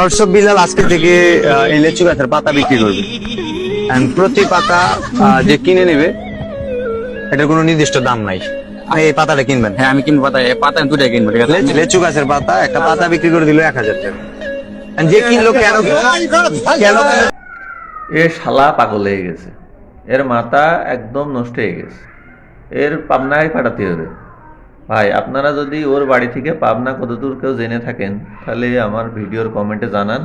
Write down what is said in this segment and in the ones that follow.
হর্ষব বিলাল আজকে থেকে এই লেচু গাছের পাতা বিক্রি করবে। প্রতি পাতা যে কিনে নেবে এটার কোনো নির্দিষ্ট দাম নাই। এই পাতাটা কিনবেন। হ্যাঁ আমি কিনবো পাতা এই পাতা দুটাই কিনবো ঠিক আছে? লেচু গাছের পাতা একটা পাতা বিক্রি করে দিল এক হাজার টাকা। যে কিনলো কেন কেন এ শালা পাগল হয়ে গেছে। এর মাথা একদম নষ্ট হয়ে গেছে। এর পাবনায় পাঠাতে হবে। ভাই, আপনারা যদি ওর বাড়ি থেকে পাবনা কতদূর কেউ জেনে থাকেন, তাহলে আমার ভিডিওর কমেন্টে জানান।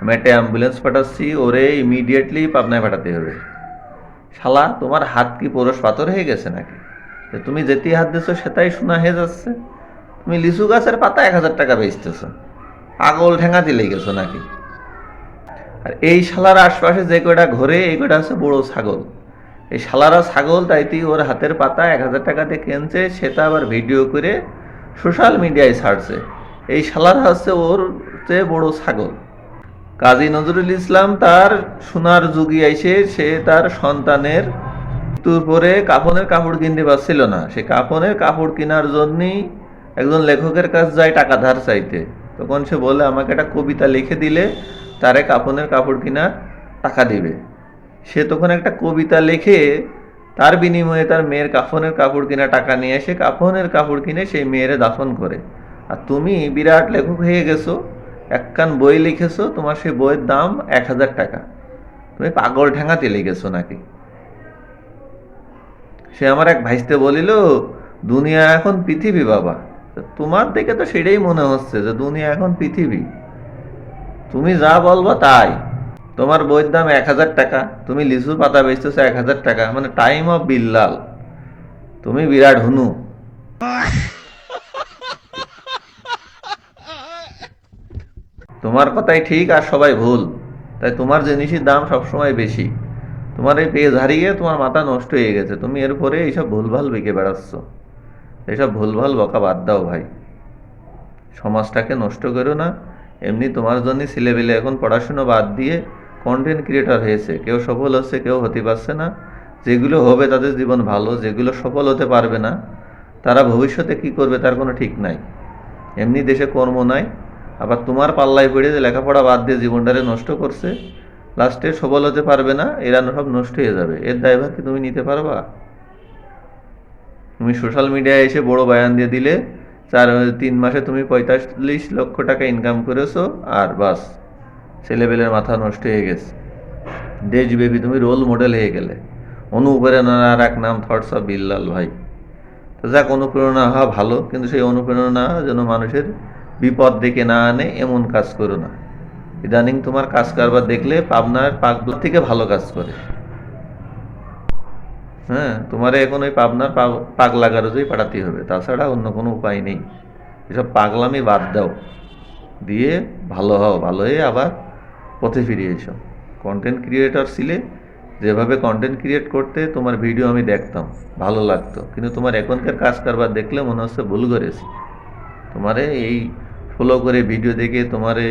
আমি একটা অ্যাম্বুলেন্স পাঠাচ্ছি, ওরে ইমিডিয়েটলি পাবনায় পাঠাতে হবে। শালা, তোমার হাত কি পরশ পাথর হয়ে গেছে নাকি? তুমি যেতেই হাত দিছো, সেটাই শোনা হয়ে যাচ্ছে। তুমি লিচু গাছের পাতা এক হাজার টাকা বেচতেছো। পাগল ঠেঙা দিলে গেছো নাকি? আর এই শালার আশপাশে যে কয়টা ঘরে, এই কয়টা হচ্ছে বড় ছাগল। এই শালারা ছাগল তাইতেই ওর হাতের পাতা এক হাজার টাকাতে কিনছে, সেটা আবার ভিডিও করে সোশ্যাল মিডিয়ায় ছাড়ছে। এই শালারা হচ্ছে ওর চেয়ে বড় ছাগল। কাজী নজরুল ইসলাম তার সোনার যুগি আইসে সে তার সন্তানের মৃত্যুর পরে কাফনের কাপড় কিনতে পারছিল না। সে কাফনের কাপড় কেনার জন্যই একজন লেখকের কাছে যায় টাকা ধার চাইতে। তখন সে বলে, আমাকে একটা কবিতা লিখে দিলে তারে কাফনের কাপড় কেনার টাকা দিবে। সে তখন একটা কবিতা লেখে তার বিনিময়ে তার মেয়ের কাফনের কাপড় কিনা টাকা নিয়ে এসে কাফনের কাপড় কিনে সেই মেয়েরে দাফন করে। আর তুমি বিরাট লেখক হয়ে গেছো একখান বই লিখেছো, তোমার সেই বইয়ের দাম এক হাজার টাকা। তুমি পাগল ঠেঙাতে লিখেছো নাকি? সে আমার এক ভাইস্তে বলিল, দুনিয়া এখন পৃথিবী বাবা। তোমার দেখে তো সেটাই মনে হচ্ছে যে দুনিয়া এখন পৃথিবী। তুমি যা বলবা তাই। তোমার বইয়ের দাম এক হাজার টাকা, তুমি লিচুর পাতা বেচতেছো এক হাজার টাকা মানে টাইম অফ বিল্লাল তুমি বিরাট হুনু। তোমার কথাই ঠিক আর সবাই ভুল। তাই তোমার জিনিসের দাম সবসময় বেশি। তোমার এই পেজ হারিয়ে তোমার মাথা নষ্ট হয়ে গেছে। তুমি এরপরে এইসব ভুলভাল বেঁকে বেড়াচ্ছ। এইসব ভুলভাল বকা বাদ দাও ভাই। সমাজটাকে নষ্ট করো না। এমনি তোমার জন্য ছেলেবেলে এখন পড়াশুনো বাদ দিয়ে কন্টেন্ট ক্রিয়েটর হয়েছে, কেউ সফল হচ্ছে, কেউ হতে পারছে না। যেগুলো হবে তাদের জীবন ভালো, যেগুলো সফল হতে পারবে না, তারা ভবিষ্যতে কি করবে তার কোনো ঠিক নাই। এমনি দেশে কর্ম নাই, আবার তোমার পাল্লায় পড়ে যে লেখাপড়া বাদ দিয়ে জীবনটারে নষ্ট করছে, লাস্টে সফল হতে পারবে না, এরা সব নষ্ট হয়ে যাবে। এর দায়ভার কি তুমি নিতে পারবা? তুমি সোশ্যাল মিডিয়ায় এসে বড় বায়ান দিয়ে দিলে, চার, তিন মাসে তুমি পঁয়তাল্লিশ লক্ষ টাকা ইনকাম করেছ, আর বাস। ছেলেবেলের মাথা নষ্ট হয়ে গেছে। দেশব্যাপী তুমি রোল মডেল হয়ে গেলে। অনুপ্রেরণার আর এক নাম থটস অফ বিল্লাল ভাই। তো যাক, অনুপ্রেরণা হওয়া ভালো, কিন্তু সেই অনুপ্রেরণা যেন মানুষের বিপদ ডেকে না আনে, এমন কাজ করো না। ইদানিং তোমার কাজ কারবার দেখলে পাবনার পাগলা থেকে ভালো কাজ করে। হ্যাঁ তোমারে এখন ওই পাবনার পাগ- পাগলা গারজেই পাঠাতে হবে, তাছাড়া অন্য কোনো উপায় নেই। এসব পাগলামি বাদ দাও। দিয়ে ভালো হও, ভালো হয়ে আবার পথে ফিরে এসো। কন্টেন্ট ক্রিয়েটর ছিলে, যেভাবে কন্টেন্ট ক্রিয়েট করতে তোমার ভিডিও আমি দেখতাম, ভালো লাগতো। কিন্তু তোমার এখনকার কাজ কারবার দেখলে মনে হচ্ছে ভুল করেছি। তোমারে এই ফলো করে ভিডিও দেখে তোমারে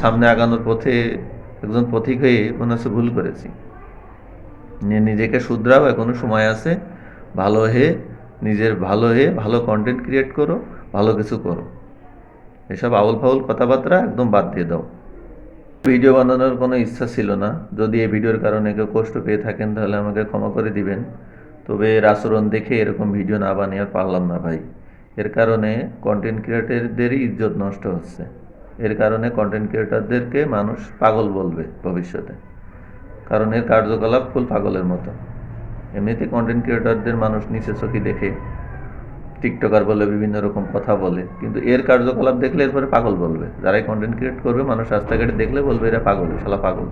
সামনে আগানোর পথে একজন পথিক হয়ে মনে হচ্ছে ভুল করেছি। নিজেকে শুধরাও এখনও সময় আছে। ভালো হয়ে নিজের ভালো হয়ে ভালো কন্টেন্ট ক্রিয়েট করো, ভালো কিছু করো। এসব আউল ফাউল কথাবার্তা একদম বাদ দিয়ে দাও। ভিডিও বানানোর কোনো ইচ্ছা ছিল না। যদি এই ভিডিওর কারণে কেউ কষ্ট পেয়ে থাকেন, তাহলে আমাকে ক্ষমা করে দিবেন। তবে এর আচরণ দেখে এরকম ভিডিও না বানিয়ে আর পারলাম না ভাই। এর কারণে কন্টেন্ট ক্রিয়েটারদেরই ইজ্জত নষ্ট হচ্ছে। এর কারণে কন্টেন্ট ক্রিয়েটারদেরকে মানুষ পাগল বলবে ভবিষ্যতে। কারণ এর কার্যকলাপ ফুল পাগলের মতো। এমনিতে কন্টেন্ট ক্রিয়েটারদের মানুষ নিচে চোখে দেখে টিকটকার বলে, বিভিন্ন রকম কথা বলে, কিন্তু এর কার্যকলাপ দেখলে এরপরে পাগল বলবে। যারাই কন্টেন্ট ক্রিয়েট করবে, মানুষ রাস্তাঘাটে দেখলে বলবে, এরা পাগল শালা পাগল।